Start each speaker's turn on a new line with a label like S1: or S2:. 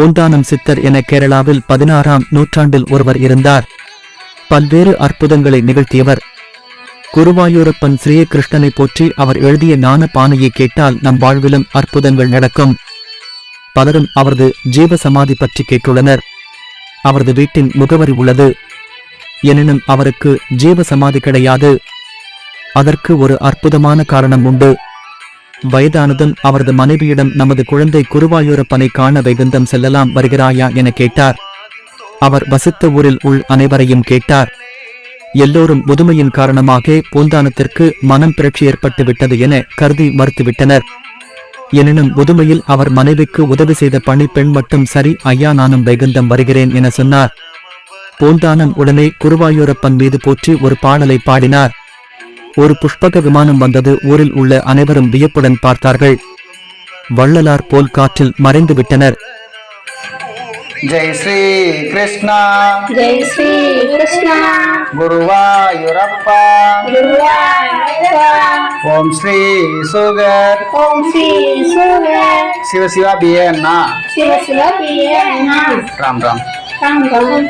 S1: ஓந்தானம் சித்தர் என கேரளாவில் பதினாறாம் நூற்றாண்டில் ஒருவர் இருந்தார். பல்வேறு அற்புதங்களை நிகழ்த்தியவர். குருவாயூரப்பன் ஸ்ரீகிருஷ்ணனை போற்றி அவர் எழுதிய ஞான பானையை கேட்டால் நம் வாழ்விலும் அற்புதங்கள் நடக்கும். பலரும் அவரது ஜீவ சமாதி பற்றி கேட்டுள்ளனர். அவரது வீட்டின் முகவரி உள்ளது. எனினும் அவருக்கு ஜீவ சமாதி கிடையாது. அதற்கு ஒரு அற்புதமான காரணம் உண்டு. வயதானதும் அவரது மனைவியிடம் நமது குழந்தை குருவாயூரப்பனை காண வைகுந்தம் செல்லலாம் வருகிறாயா என கேட்டார். அவர் வசித்த ஊரில் உள் அனைவரையும் கேட்டார். எல்லோரும் முதுமையின் காரணமாக பூந்தானத்திற்கு மனம் பிறட்சி ஏற்பட்டு விட்டது என கருதி மறுத்துவிட்டனர். எனினும் முதுமையில் அவர் மனைவிக்கு உதவி செய்த பணிப்பெண் மட்டும் சரி ஐயா நானும் வைகுந்தம் வருகிறேன் என சொன்னார். பூந்தானம் உடனே குருவாயூரப்பன் மீது போற்றி ஒரு பாடலை பாடினார். ஒரு புஷ்பக விமானம் வந்தது. ஊரில் உள்ள அனைவரும் வியப்புடன் பார்த்தார்கள். வள்ளலார் போல் காற்றில் மறைந்து விட்டனர்.
S2: ஜெய் ஸ்ரீ கிருஷ்ணா.
S3: ஜெய் ஸ்ரீ கிருஷ்ணா.
S2: குருவாயூரப்பா. ஓம் ஸ்ரீ சுகர்.
S3: ஓம் ஸ்ரீ சுகர்.
S2: சிவ சிவா பிஏ
S3: அண்ணா சிவ பிஏ அண்ணா
S2: ராம் ராம்.
S3: ராம் ராம்.